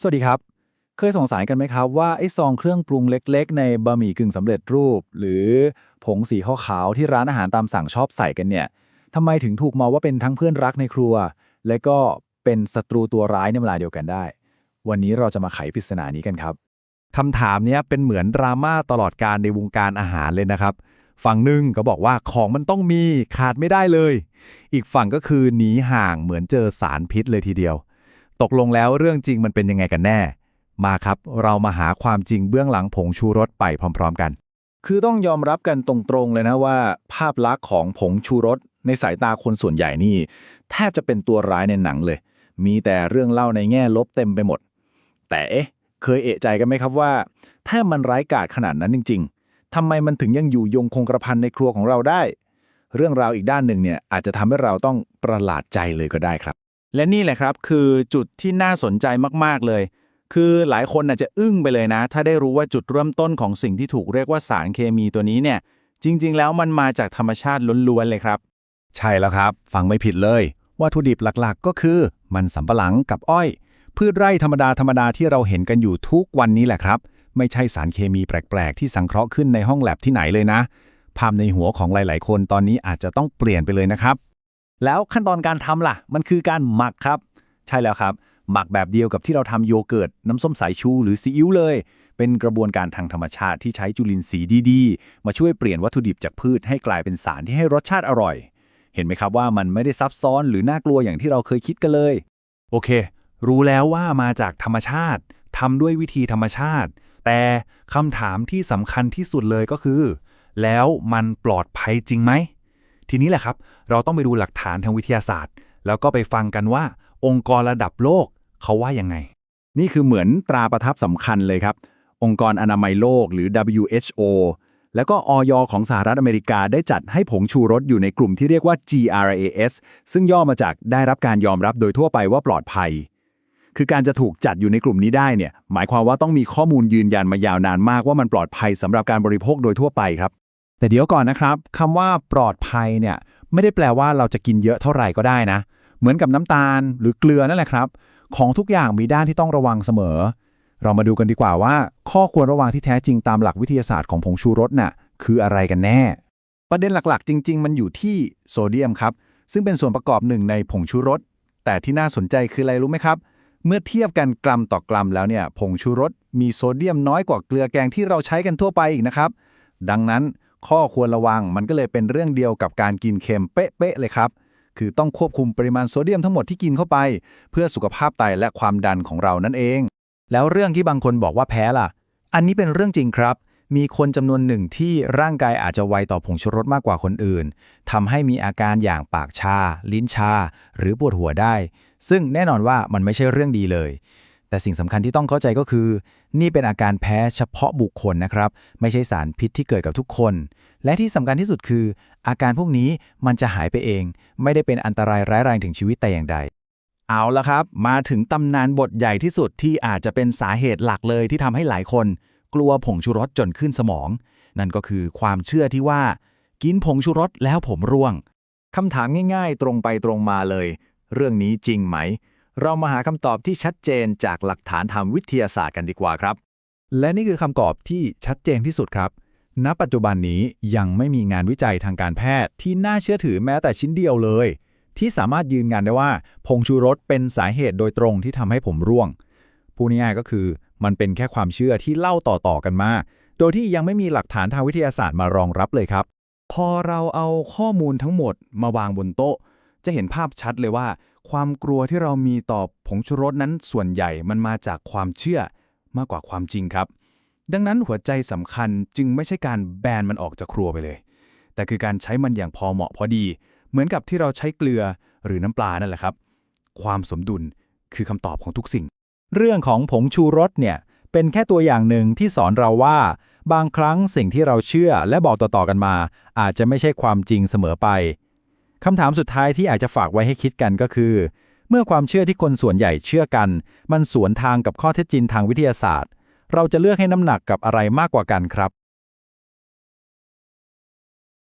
สวัสดีครับ เคยสงสัยกันไหมครับว่าไอ้ซองเครื่องปรุงเล็ก ๆ ในบะหมี่กึ่งสำเร็จรูป หรือผงสีขาวๆที่ร้านอาหารตามสั่งชอบใส่กันเนี่ยทำไมถึงถูกมองว่าเป็นทั้งเพื่อนรักในครัว และก็เป็นศัตรูตัวร้ายในเวลาเดียวกันได้ วันนี้เราจะมาไขปริศนานี้กันครับคำถามนี้เป็นเหมือนดราม่าตลอดการในวงการอาหารเลยนะครับ ฝั่งหนึ่งก็บอกว่าของมันต้องมีขาดไม่ได้เลย อีกฝั่งก็คือหนีห่างเหมือนเจอสารพิษเลยทีเดียว ตกลงแล้วเรื่องจริงมันเป็นยังไงกันแน่ มาครับ เรามาหาความจริงเบื้องหลังผงชูรสไปพร้อม ๆ กัน คือต้องยอมรับกันตรงๆเลยนะว่า ภาพลักษณ์ของผงชูรสในสายตาคนส่วนใหญ่นี่แทบจะเป็นตัวร้ายในหนังเลย มีแต่เรื่องเล่าในแง่ลบเต็มไปหมด แต่เอ๊ะ เคยเอะใจกันไหมครับว่า ถ้ามันร้ายกาจขนาดนั้นจริง ๆทำไมมันถึงยังอยู่ยงคงกระพันในครัวของเราได้ เรื่องราวอีกด้านหนึ่งเนี่ยอาจจะทำให้เราต้องประหลาดใจเลยก็ได้ครับ และนี่แหละครับคือจุดที่น่าสนใจมากๆเลย คือหลายคนอาจจะอึ้งไปเลยนะ ถ้าได้รู้ว่าจุดเริ่มต้นของสิ่งที่ถูกเรียกว่าสารเคมีตัวนี้เนี่ยจริง ๆ แล้วมันมาจากธรรมชาติล้วนๆเลยครับ ใช่แล้วครับ ฟังไม่ผิดเลย วัตถุดิบหลักๆ ก็คือ มันสำปะหลังกับอ้อย พืชไร่ธรรมดาธรรมดาที่เราเห็นกันอยู่ทุกวันนี้แหละครับ ไม่ใช่สารเคมีแปลกๆ ที่สังเคราะห์ขึ้นในห้องแลบที่ไหนเลยนะ ภาพในหัวของหลายๆ คนตอนนี้อาจจะต้องเปลี่ยนไปเลยนะครับ แล้วขั้นตอนการทำล่ะ มันคือการหมักครับ ใช่แล้วครับ หมักแบบเดียวกับที่เราทำโยเกิร์ตน้ำส้มสายชูหรือซีอิ๊วเลย เป็นกระบวนการทางธรรมชาติที่ใช้จุลินทรีย์ดีๆ มาช่วยเปลี่ยนวัตถุดิบจากพืชให้กลายเป็นสารที่ให้รสชาติอร่อย เห็นไหมครับว่ามันไม่ได้ซับซ้อนหรือน่ากลัวอย่างที่เราเคยคิดกันเลย โอเค รู้แล้วว่ามาจากธรรมชาติทำด้วยวิธีธรรมชาติ แต่คำถามที่สำคัญที่สุดเลยก็คือ แล้วมันปลอดภัยจริงไหม ทีนี้แหละครับ เราต้องไปดูหลักฐานทางวิทยาศาสตร์ แล้วก็ไปฟังกันว่า องค์กรระดับโลกเขาว่ายังไง นี่คือเหมือนตราประทับสำคัญเลยครับ องค์กรอนามัยโลกหรือ WHO แล้วก็ออยของสหรัฐอเมริกาได้จัดให้ผงชูรสอยู่ในกลุ่มที่เรียกว่า GRAS ซึ่งย่อมาจากได้รับการยอมรับโดยทั่วไปว่าปลอดภัย คือการจะถูกจัดอยู่ในกลุ่มนี้ได้เนี่ย หมายความว่าต้องมีข้อมูลยืนยันมายาวนานมากว่ามันปลอดภัยสำหรับการบริโภคโดยทั่วไปครับ แต่เดี๋ยวก่อนนะครับคำว่าปลอดภัยเนี่ยไม่ได้แปลว่าเราจะกินเยอะเท่าไหร่ก็ได้นะ เหมือนกับน้ำตาลหรือเกลือนั่นแหละครับ ของทุกอย่างมีด้านที่ต้องระวังเสมอ เรามาดูกันดีกว่าว่า ข้อควรระวังที่แท้จริงตามหลักวิทยาศาสตร์ของผงชูรสน่ะคืออะไรกันแน่ ประเด็นหลักๆ จริง ๆ มันอยู่ที่โซเดียมครับ ซึ่งเป็นส่วนประกอบหนึ่งในผงชูรส แต่ที่น่าสนใจคืออะไรรู้ไหมครับ เมื่อเทียบกันกรัมต่อกรัมแล้วเนี่ยผงชูรสมีโซเดียมน้อยกว่าเกลือแกงที่เราใช้กันทั่วไปอีกนะครับ ดังนั้น ข้อควรระวังมันก็เลยเป็นเรื่องเดียวกับการกินเค็มเป๊ะๆเลยครับ คือต้องควบคุมปริมาณโซเดียมทั้งหมดที่กินเข้าไป เพื่อสุขภาพไตและความดันของเรานั่นเอง แล้วเรื่องที่บางคนบอกว่าแพ้ล่ะ อันนี้เป็นเรื่องจริงครับ มีคนจำนวนหนึ่งที่ร่างกายอาจจะไวต่อผงชูรสมากกว่าคนอื่นทำให้มีอาการอย่างปากชา ลิ้นชา หรือปวดหัวได้ ซึ่งแน่นอนว่ามันไม่ใช่เรื่องดีเลย แต่สิ่งสำคัญที่ต้องเข้าใจก็คือ นี่เป็นอาการแพ้เฉพาะบุคคลนะครับ ไม่ใช่สารพิษที่เกิดกับทุกคน และที่สำคัญที่สุดคือ อาการพวกนี้มันจะหายไปเอง ไม่ได้เป็นอันตรายร้ายแรงถึงชีวิตแต่อย่างใด เอาละครับ มาถึงตำนานบทใหญ่ที่สุดที่อาจจะเป็นสาเหตุหลักเลยที่ทำให้หลายคน กลัวผงชูรสจนขึ้นสมอง นั่นก็คือความเชื่อที่ว่า กินผงชูรสแล้วผมร่วงคำถามง่าย ๆ ตรงไปตรงมาเลย เรื่องนี้จริงไหม เรามาหาคำตอบที่ชัดเจนจากหลักฐานทางวิทยาศาสตร์กันดีกว่าครับ และนี่คือคำตอบที่ชัดเจนที่สุดครับ ณ ปัจจุบันนี้ยังไม่มีงานวิจัยทางการแพทย์ที่น่าเชื่อถือแม้แต่ชิ้นเดียวเลย ที่สามารถยืนยันได้ว่า ผงชูรสเป็นสาเหตุโดยตรงที่ทำให้ผมร่วง พูดง่ายๆก็คือ มันเป็นแค่ความเชื่อที่เล่าต่อๆกันมา โดยที่ยังไม่มีหลักฐานทางวิทยาศาสตร์มารองรับเลยครับ พอเราเอาข้อมูลทั้งหมดมาวางบนโต๊ะ จะเห็นภาพชัดเลยว่า ความกลัวที่เรามีต่อผงชูรสนั้นส่วนใหญ่มันมาจากความเชื่อมากกว่าความจริงครับ ดังนั้นหัวใจสำคัญจึงไม่ใช่การแบนมันออกจากครัวไปเลย แต่คือการใช้มันอย่างพอเหมาะพอดี เหมือนกับที่เราใช้เกลือหรือน้ำปลานั่นแหละครับ ความสมดุลคือคำตอบของทุกสิ่ง เรื่องของผงชูรสเนี่ยเป็นแค่ตัวอย่างหนึ่งที่สอนเราว่า บางครั้งสิ่งที่เราเชื่อและบอกต่อๆกันมา อาจจะไม่ใช่ความจริงเสมอไป คำถามสุดท้ายที่อาจจะฝากไว้ให้คิดกันก็คือ เมื่อความเชื่อที่คนส่วนใหญ่เชื่อกัน มันสวนทางกับข้อเท็จจริงทางวิทยาศาสตร์ เราจะเลือกให้น้ำหนักกับอะไรมากกว่ากันครับ